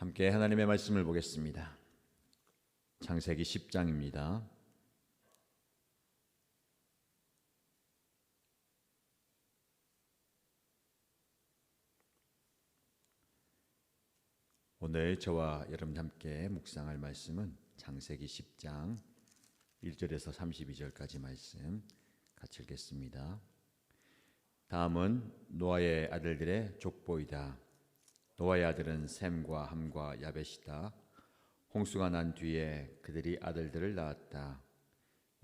함께 하나님의 말씀을 보겠습니다. 창세기 10장입니다. 오늘 저와 여러분 함께 묵상할 말씀은 창세기 10장 1절에서 32절까지 말씀 같이 읽겠습니다. 다음은 노아의 아들들의 족보이다. 노아의 아들은 셈과 함과 야벳이다. 홍수가 난 뒤에 그들이 아들들을 낳았다.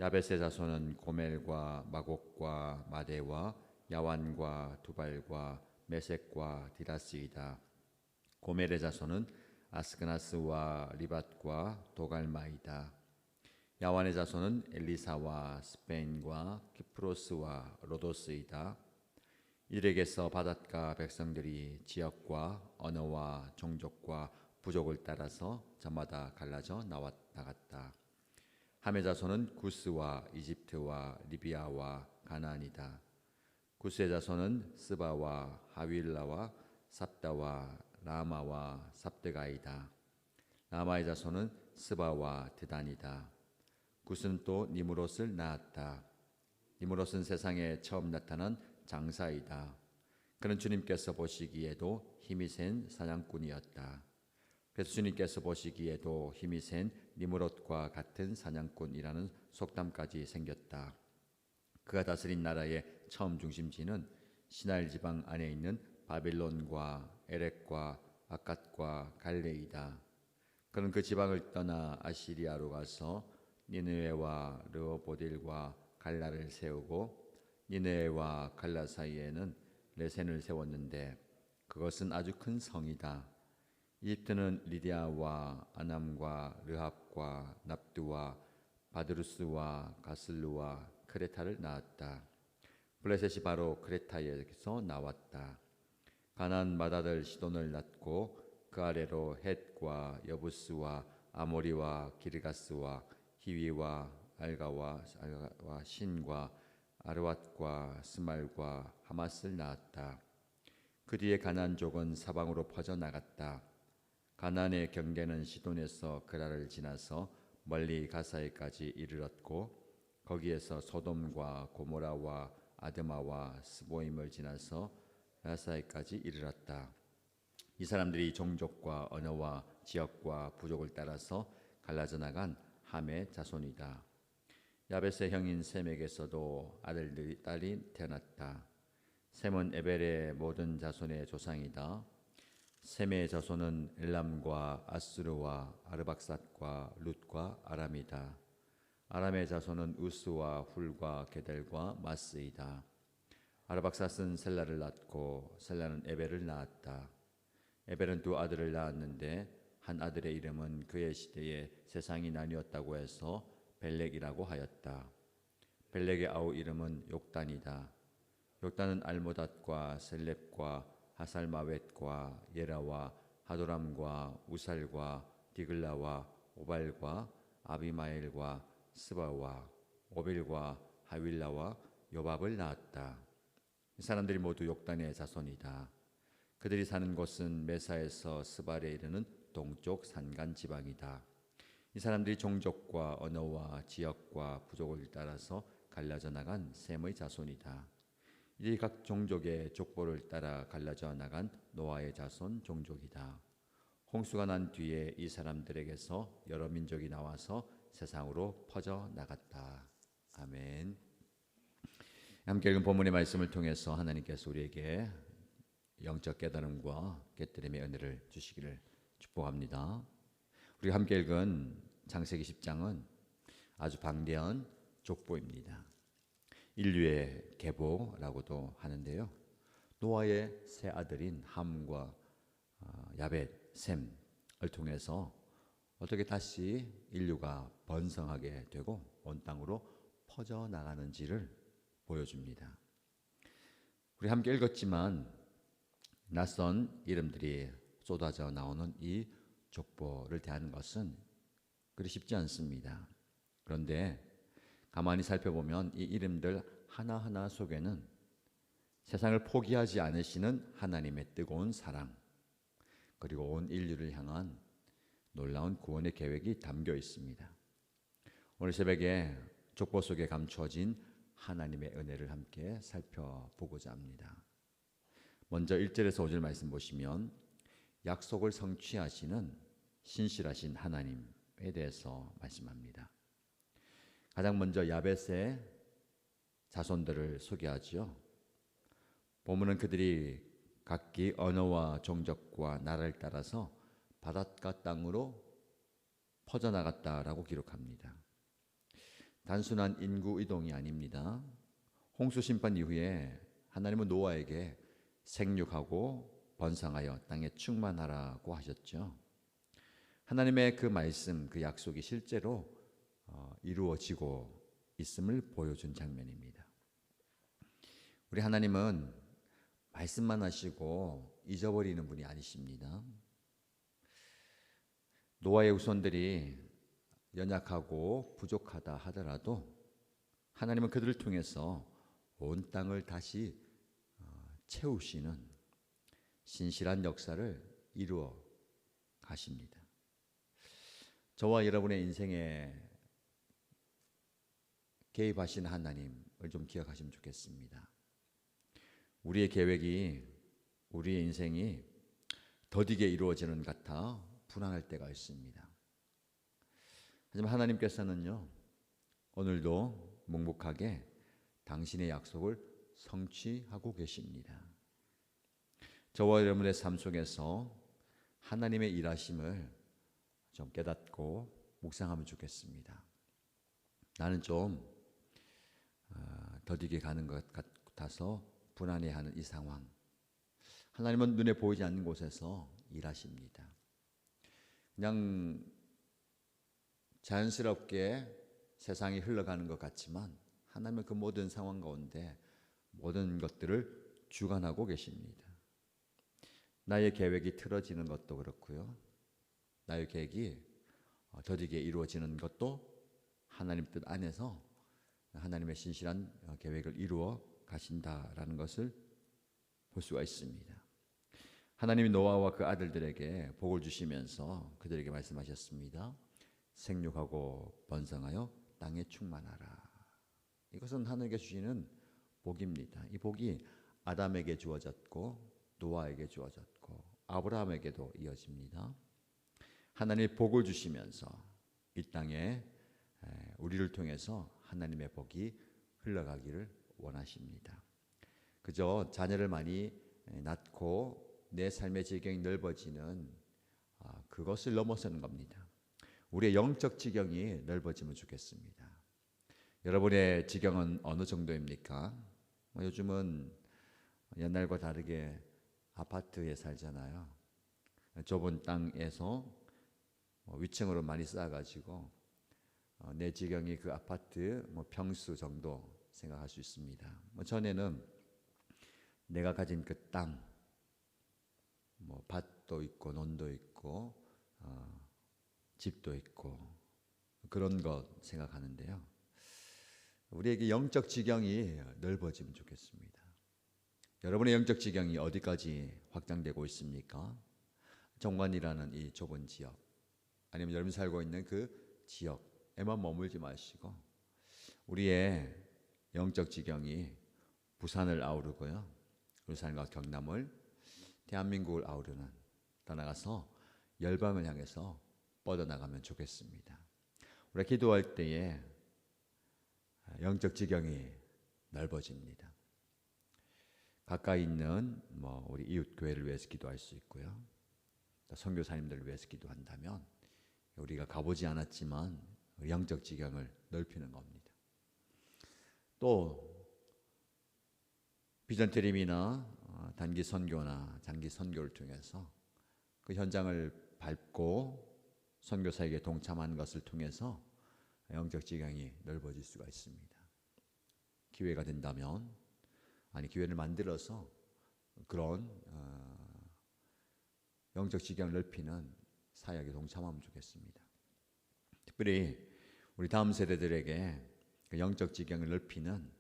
야벳의 자손은 고멜과 마곡과 마대와 야완과 두발과 메색과 디라스이다. 고멜의 자손은 아스그나스와 리밧과 도갈마이다. 야완의 자손은 엘리사와 스페인과 키프로스와 로도스이다. 이들에게서 바닷가 백성들이 지역과 언어와 종족과 부족을 따라서 저마다 갈라져 나왔 나갔다. 함의 자손은 구스와 이집트와 리비아와 가나안이다. 구스의 자손은 스바와 하윌라와 삽다와 라마와 삽드가이다. 라마의 자손은 스바와 드단이다. 구스는 또 니무롯을 낳았다. 니무롯은 세상에 처음 나타난 장사이다. 그는 주님께서 보시기에도 힘이 센 사냥꾼이었다. 그래서 주님께서 보시기에도 힘이 센 니무롯과 같은 사냥꾼이라는 속담까지 생겼다. 그가 다스린 나라의 처음 중심지는 시날 지방 안에 있는 바빌론과 에렉과 아갓과 갈레이다. 그는 그 지방을 떠나 아시리아로 가서 니느웨와 르호보딜과 갈라를 세우고 니네와 갈라 사이에는 레센을 세웠는데 그것은 아주 큰 성이다. 이집트는 리디아와 아남과 르합과 납두와 바드루스와 가슬루와 크레타를 낳았다. 블레셋이 바로 크레타에서 나왔다. 가난 마다들 시돈을 낳고 그 아래로 헷과 여부스와 아모리와 기르가스와 히위와 알가와 알가와 신과 아르왓과 스말과 하맛을 낳았다. 그 뒤에 가난족은 사방으로 퍼져 나갔다. 가난의 경계는 시돈에서 그라를 지나서 멀리 가사에까지 이르렀고 거기에서 소돔과 고모라와 아드마와 스보임을 지나서 라사에까지 이르렀다. 이 사람들이 종족과 언어와 지역과 부족을 따라서 갈라져 나간 함의 자손이다. 야벳의 형인 셈에게서도 아들들이 딸이 태어났다. 셈은 에벨의 모든 자손의 조상이다. 셈의 자손은 엘람과 아수르와 아르박삿과 룻과 아람이다. 아람의 자손은 우스와 훌과 게델과 마스이다. 아르박삿은 셀라를 낳고 셀라는 에벨을 낳았다. 에벨은 두 아들을 낳았는데 한 아들의 이름은 그의 시대에 세상이 나뉘었다고 해서 벨렉이라고 하였다. 벨렉의 아우 이름은 욕단이다. 욕단은 알모닷과 셀렙과 하살마웻과 예라와 하도람과 우살과 디글라와 오발과 아비마엘과 스바와 오빌과 하윌라와 요밥을 낳았다. 이 사람들이 모두 욕단의 자손이다. 그들이 사는 곳은 메사에서 스발에 이르는 동쪽 산간 지방이다. 이 사람들이 종족과 언어와 지역과 부족을 따라서 갈라져 나간 셈의 자손이다. 이들이 각 종족의 족보를 따라 갈라져 나간 노아의 자손 종족이다. 홍수가 난 뒤에 이 사람들에게서 여러 민족이 나와서 세상으로 퍼져 나갔다. 아멘. 함께 읽은 본문의 말씀을 통해서 하나님께서 우리에게 영적 깨달음과 깨뜨림의 은혜를 주시기를 축복합니다. 우리 함께 읽은 창세기 10장은 아주 방대한 족보입니다. 인류의 계보라고도 하는데요. 노아의 세 아들인 함과 어, 야벳, 셈을 통해서 어떻게 다시 인류가 번성하게 되고 온 땅으로 퍼져 나가는지를 보여줍니다. 우리 함께 읽었지만 낯선 이름들이 쏟아져 나오는 이 족보를 대하는 것은 그리 쉽지 않습니다. 그런데 가만히 살펴보면 이 이름들 하나하나 속에는 세상을 포기하지 않으시는 하나님의 뜨거운 사랑, 그리고 온 인류를 향한 놀라운 구원의 계획이 담겨 있습니다. 오늘 새벽에 족보 속에 감추어진 하나님의 은혜를 함께 살펴보고자 합니다. 먼저 1절에서 5절 말씀 보시면 약속을 성취하시는 신실하신 하나님 에 대해서 말씀합니다. 가장 먼저 야벳의 자손들을 소개하지요. 보면은 그들이 각기 언어와 종족과 나라를 따라서 바닷가 땅으로 퍼져나갔다라고 기록합니다. 단순한 인구 이동이 아닙니다. 홍수 심판 이후에 하나님은 노아에게 생육하고 번성하여 땅에 충만하라고 하셨죠. 하나님의 그 말씀, 그 약속이 실제로 어, 이루어지고 있음을 보여준 장면입니다. 우리 하나님은 말씀만 하시고 잊어버리는 분이 아니십니다. 노아의 후손들이 연약하고 부족하다 하더라도 하나님은 그들을 통해서 온 땅을 다시 어, 채우시는 신실한 역사를 이루어 가십니다. 저와 여러분의 인생에 개입하신 하나님을 좀 기억하시면 좋겠습니다. 우리의 계획이 우리의 인생이 더디게 이루어지는 것 같아 불안할 때가 있습니다. 하지만 하나님께서는요, 오늘도 묵묵하게 당신의 약속을 성취하고 계십니다. 저와 여러분의 삶 속에서 하나님의 일하심을 좀 깨닫고 묵상하면 좋겠습니다. 나는 좀 어, 더디게 가는 것 같아서 불안해하는 이 상황. 하나님은 눈에 보이지 않는 곳에서 일하십니다. 그냥 자연스럽게 세상이 흘러가는 것 같지만 하나님은 그 모든 상황 가운데 모든 것들을 주관하고 계십니다. 나의 계획이 틀어지는 것도 그렇고요. 나의 계획이 어, 더디게 이루어지는 것도 하나님 뜻 안에서 하나님의 신실한 어, 계획을 이루어 가신다라는 것을 볼 수가 있습니다. 하나님이 노아와 그 아들들에게 복을 주시면서 그들에게 말씀하셨습니다. 생육하고 번성하여 땅에 충만하라. 이것은 하나님께 주시는 복입니다. 이 복이 아담에게 주어졌고 노아에게 주어졌고 아브라함에게도 이어집니다. 하나님이 복을 주시면서 이 땅에 우리를 통해서 하나님의 복이 흘러가기를 원하십니다. 그저 자녀를 많이 낳고 내 삶의 지경이 넓어지는 아, 그것을 넘어서는 겁니다. 우리의 영적 지경이 넓어지면 좋겠습니다. 여러분의 지경은 어느 정도입니까? 뭐 요즘은 옛날과 다르게 아파트에 살잖아요. 좁은 땅에서 뭐 위층으로 많이 쌓아가지고 어, 내 지경이 그 아파트 뭐 평수 정도 생각할 수 있습니다. 뭐 전에는 내가 가진 그 땅, 뭐 밭도 있고 논도 있고 어, 집도 있고 그런 것 생각하는데요. 우리에게 영적 지경이 넓어지면 좋겠습니다. 여러분의 영적 지경이 어디까지 확장되고 있습니까? 정관이라는 이 좁은 지역, 아니면 여러분 살고 있는 그 지역에만 머물지 마시고 우리의 영적 지경이 부산을 아우르고요. 울산과 경남을 대한민국을 아우르는 떠나가서 열방을 향해서 뻗어나가면 좋겠습니다. 우리 기도할 때에 영적 지경이 넓어집니다. 가까이 있는 뭐 우리 이웃 교회를 위해서 기도할 수 있고요. 선교사님들을 위해서 기도한다면 우리가 가보지 않았지만 영적 지경을 넓히는 겁니다. 또 비전 트림이나 어, 단기 선교나 장기 선교를 통해서 그 현장을 밟고 선교사에게 동참하는 것을 통해서 영적 지경이 넓어질 수가 있습니다. 기회가 된다면 아니 기회를 만들어서 그런 어, 영적 지경을 넓히는 사역에 동참하면 좋겠습니다. 특별히 우리 다음 세대들에게 그 영적 지경을 넓히는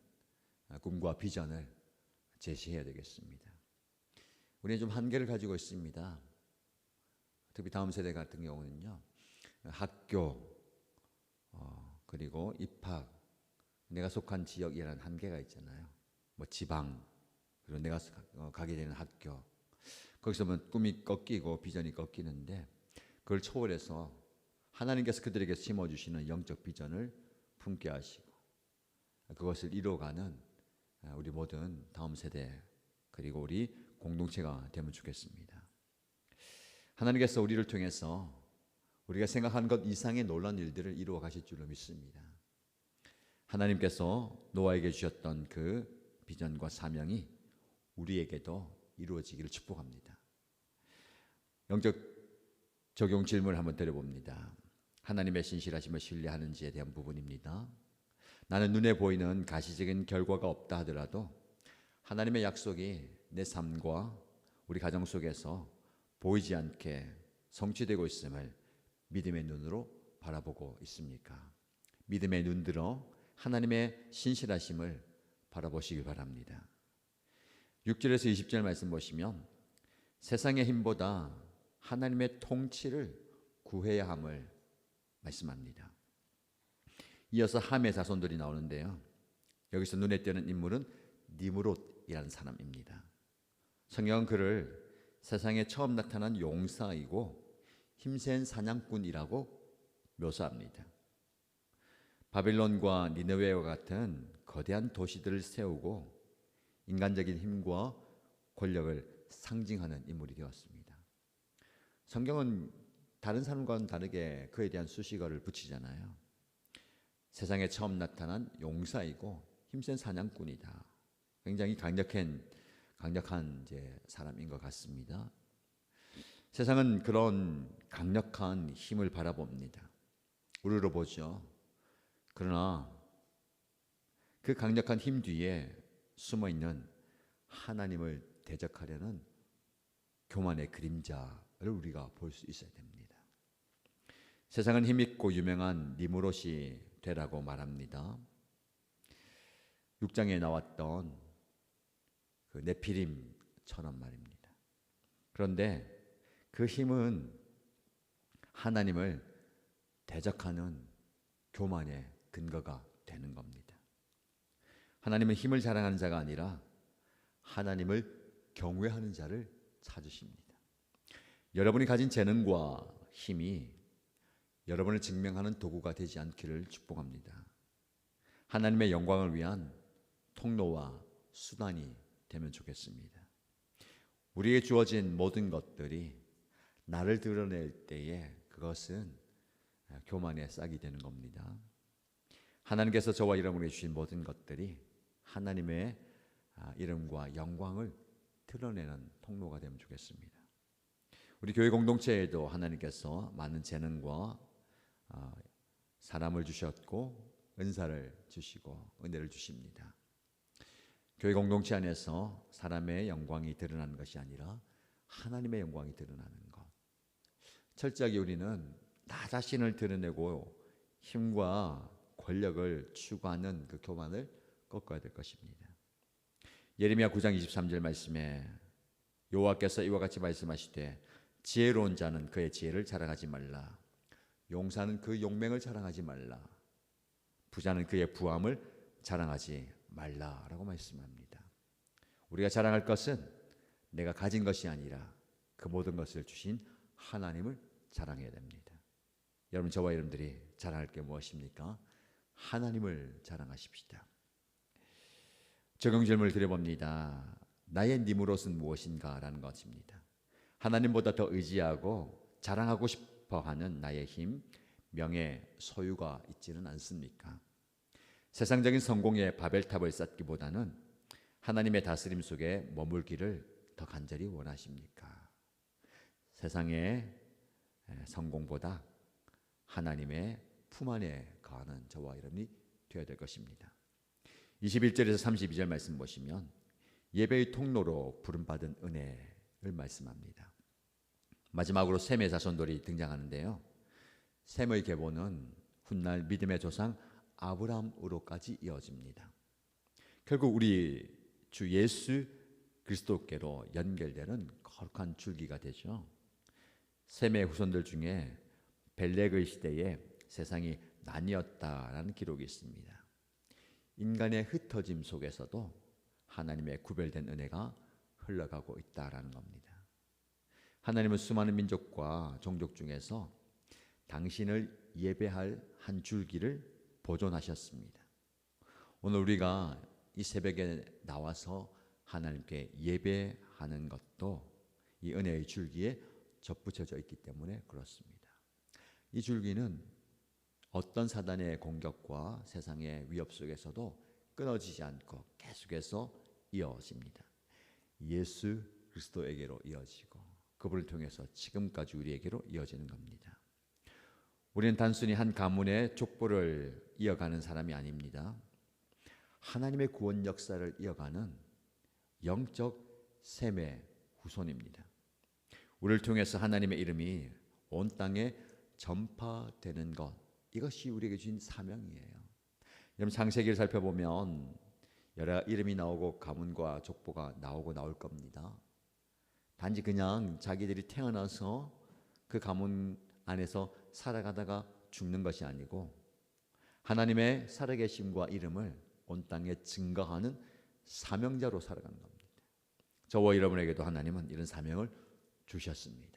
꿈과 비전을 제시해야 되겠습니다. 우리는 좀 한계를 가지고 있습니다. 특히 다음 세대 같은 경우는요 학교 어, 그리고 입학 내가 속한 지역이라는 한계가 있잖아요. 뭐 지방 그리고 내가 서- 어, 가게 되는 학교 거기서 뭐 꿈이 꺾이고 비전이 꺾이는데 그걸 초월해서 하나님께서 그들에게 심어주시는 영적 비전을 품게 하시고 그것을 이루어가는 아, 우리 모든 다음 세대 그리고 우리 공동체가 되면 좋겠습니다. 하나님께서 우리를 통해서 우리가 생각하는 것 이상의 놀란 일들을 이루어 가실 줄로 믿습니다. 하나님께서 노아에게 주셨던 그 비전과 사명이 우리에게도 이루어지기를 축복합니다. 영적 적용 질문을 한번 드려봅니다. 하나님의 신실하심을 신뢰하는지에 대한 부분입니다. 나는 눈에 보이는 가시적인 결과가 없다 하더라도 하나님의 약속이 내 삶과 우리 가정 속에서 보이지 않게 성취되고 있음을 믿음의 눈으로 바라보고 있습니까? 믿음의 눈 들어 하나님의 신실하심을 바라보시기 바랍니다. 6절에서 20절 말씀 보시면 세상의 힘보다 하나님의 통치를 구해야 함을 말씀합니다. 이어서 함의 자손들이 나오는데요. 여기서 눈에 띄는 인물은 니무롯이라는 사람입니다. 성경은 그를 세상에 처음 나타난 용사이고 힘센 사냥꾼이라고 묘사합니다. 바빌론과 니느웨와 같은 거대한 도시들을 세우고 인간적인 힘과 권력을 상징하는 인물이 되었습니다. 성경은 다른 사람과는 다르게 그에 대한 수식어를 붙이잖아요. 세상에 처음 나타난 용사이고 힘센 사냥꾼이다. 굉장히 강력한 강력한 이제 사람인 것 같습니다. 세상은 그런 강력한 힘을 바라봅니다. 우르르 보죠. 그러나 그 강력한 힘 뒤에 숨어 있는 하나님을 대적하려는 교만의 그림자를 우리가 볼 수 있어야 됩니다. 세상은 힘있고 유명한 니무롯이 되라고 말합니다. 6장에 나왔던 그 네피림처럼 말입니다. 그런데 그 힘은 하나님을 대적하는 교만의 근거가 되는 겁니다. 하나님은 힘을 자랑하는 자가 아니라 하나님을 경외하는 자를 찾으십니다. 여러분이 가진 재능과 힘이 여러분을 증명하는 도구가 되지 않기를 축복합니다. 하나님의 영광을 위한 통로와 수단이 되면 좋겠습니다. 우리에게 주어진 모든 것들이 나를 드러낼 때에 그것은 교만의 싹이 되는 겁니다. 하나님께서 저와 여러분에게 주신 모든 것들이 하나님의 아, 이름과 영광을 드러내는 통로가 되면 좋겠습니다. 우리 교회 공동체에도 하나님께서 많은 재능과 아, 사람을 주셨고 은사를 주시고 은혜를 주십니다. 교회 공동체 안에서 사람의 영광이 드러나는 것이 아니라 하나님의 영광이 드러나는 것. 철저하게 우리는 나 자신을 드러내고 힘과 권력을 추구하는 그 교만을 꺾어야 될 것입니다. 예레미야 9장 23절 말씀에 여호와께서 이와 같이 말씀하시되 지혜로운 자는 그의 지혜를 자랑하지 말라. 용사는 그 용맹을 자랑하지 말라. 부자는 그의 부함을 자랑하지 말라라고 말씀합니다. 우리가 자랑할 것은 내가 가진 것이 아니라 그 모든 것을 주신 하나님을 자랑해야 됩니다. 여러분 저와 여러분들이 자랑할 게 무엇입니까? 하나님을 자랑하십시다. 적용 질문을 드려봅니다. 나의 니무롯은 무엇인가라는 것입니다. 하나님보다 더 의지하고 자랑하고 싶어 하는 나의 힘, 명예, 소유가 있지는 않습니까? 세상적인 성공의 바벨탑을 쌓기보다는 하나님의 다스림 속에 머물기를 더 간절히 원하십니까? 세상의 성공보다 하나님의 품 안에 거하는 저와 여러분이 되어야 될 것입니다. 21절에서 32절 말씀 보시면 예배의 통로로 부름받은 은혜를 말씀합니다. 마지막으로 셈의 자손들이 등장하는데요. 셈의 계보는 훗날 믿음의 조상 아브라함으로까지 이어집니다. 결국 우리 주 예수 그리스도께로 연결되는 거룩한 줄기가 되죠. 셈의 후손들 중에 벨렉의 시대에 세상이 나뉘었다라는 기록이 있습니다. 인간의 흩어짐 속에서도 하나님의 구별된 은혜가 흘러가고 있다라는 겁니다. 하나님은 수많은 민족과 종족 중에서 당신을 예배할 한 줄기를 보존하셨습니다. 오늘 우리가 이 새벽에 나와서 하나님께 예배하는 것도 이 은혜의 줄기에 접붙여져 있기 때문에 그렇습니다. 이 줄기는 어떤 사단의 공격과 세상의 위협 속에서도 끊어지지 않고 계속해서 이어집니다. 예수 그리스도에게로 이어지고 그분을 통해서 지금까지 우리에게로 이어지는 겁니다. 우리는 단순히 한 가문의 족보를 이어가는 사람이 아닙니다. 하나님의 구원 역사를 이어가는 영적 셈의 후손입니다. 우리를 통해서 하나님의 이름이 온 땅에 전파되는 것 이것이 우리에게 주신 사명이에요. 여러분 창세기를 살펴보면 여러 이름이 나오고 가문과 족보가 나오고 나올 겁니다. 단지 그냥 자기들이 태어나서 그 가문 안에서 살아가다가 죽는 것이 아니고 하나님의 살아계심과 이름을 온 땅에 증거하는 사명자로 살아가는 겁니다. 저와 여러분에게도 하나님은 이런 사명을 주셨습니다.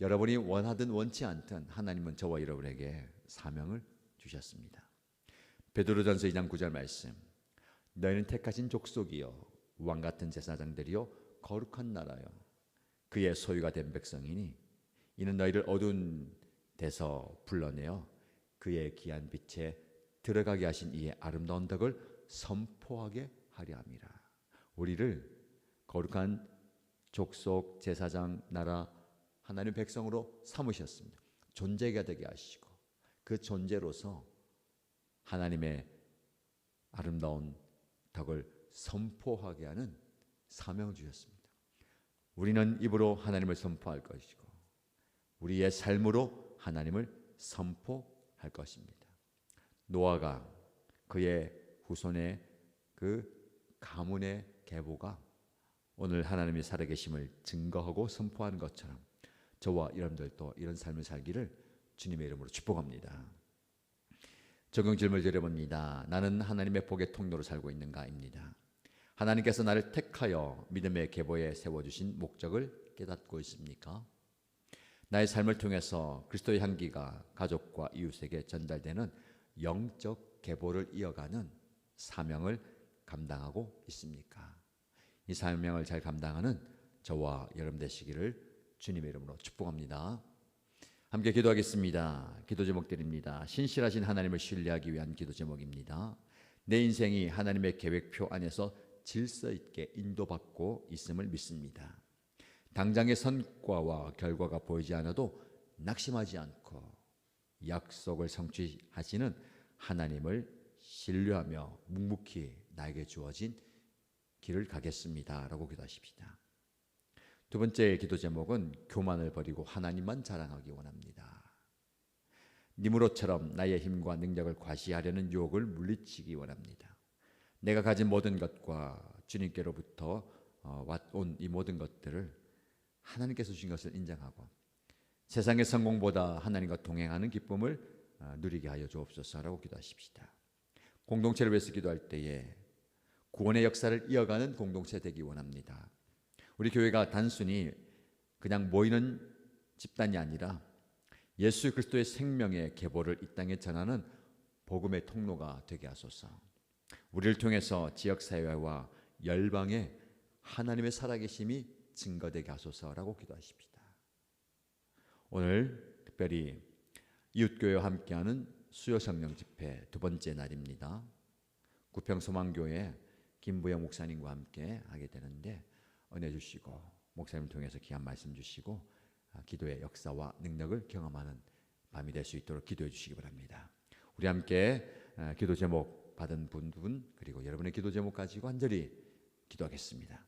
여러분이 원하든 원치 않든 하나님은 저와 여러분에게 사명을 주셨습니다. 베드로전서 2장 9절 말씀. 너희는 택하신 족속이요 왕 같은 제사장들이요 거룩한 나라요 그의 소유가 된 백성이니 이는 너희를 어두운 데서 불러내어 그의 귀한 빛에 들어가게 하신 이의 아름다운 덕을 선포하게 하려 함이라. 우리를 거룩한 족속 제사장 나라 하나님 백성으로 삼으셨습니다. 존재가 되게 하시고 그 존재로서 하나님의 아름다운 덕을 선포하게 하는 사명을 주셨습니다. 우리는 입으로 하나님을 선포할 것이고 우리의 삶으로 하나님을 선포할 것입니다. 노아가 그의 후손의 그 가문의 계보가 오늘 하나님의 살아계심을 증거하고 선포하는 것처럼 저와 여러분들도 이런 삶을 살기를 주님의 이름으로 축복합니다. 적용 질문을 드려봅니다. 나는 하나님의 복의 통로로 살고 있는가입니다. 하나님께서 나를 택하여 믿음의 계보에 세워주신 목적을 깨닫고 있습니까? 나의 삶을 통해서 그리스도의 향기가 가족과 이웃에게 전달되는 영적 계보를 이어가는 사명을 감당하고 있습니까? 이 사명을 잘 감당하는 저와 여러분 되시기를 주님의 이름으로 축복합니다. 함께 기도하겠습니다. 기도 제목 드립니다. 신실하신 하나님을 신뢰하기 위한 기도 제목입니다. 내 인생이 하나님의 계획표 안에서 질서 있게 인도받고 있음을 믿습니다. 당장의 선과와 결과가 보이지 않아도 낙심하지 않고 약속을 성취하시는 하나님을 신뢰하며 묵묵히 나에게 주어진 길을 가겠습니다 라고 기도하십시다. 두 번째 기도 제목은 교만을 버리고 하나님만 자랑하기 원합니다. 니무롯처럼 나의 힘과 능력을 과시하려는 유혹을 물리치기 원합니다. 내가 가진 모든 것과 주님께로부터 어, 온이 모든 것들을 하나님께서 주신 것을 인정하고 세상의 성공보다 하나님과 동행하는 기쁨을 어, 누리게 하여 주옵소서라고 기도하십시다. 공동체를 위해서 기도할 때에 구원의 역사를 이어가는 공동체 되기 원합니다. 우리 교회가 단순히 그냥 모이는 집단이 아니라 예수 그리스도의 생명의 계보를 이 땅에 전하는 복음의 통로가 되게 하소서. 우리를 통해서 지역 사회와 열방에 하나님의 살아계심이 증거되게 하소서라고 기도하십시다. 오늘 특별히 이웃교회와 함께하는 수요 성령 집회 두 번째 날입니다. 구평 소망교회 김부영 목사님과 함께 하게 되는데 은혜 주시고 목사님 통해서 귀한 말씀 주시고 아, 기도의 역사와 능력을 경험하는 밤이 될 수 있도록 기도해 주시기 바랍니다. 우리 함께 아, 기도 제목 받은 분, 분 그리고 여러분의 기도 제목 가지고 한절히 기도하겠습니다.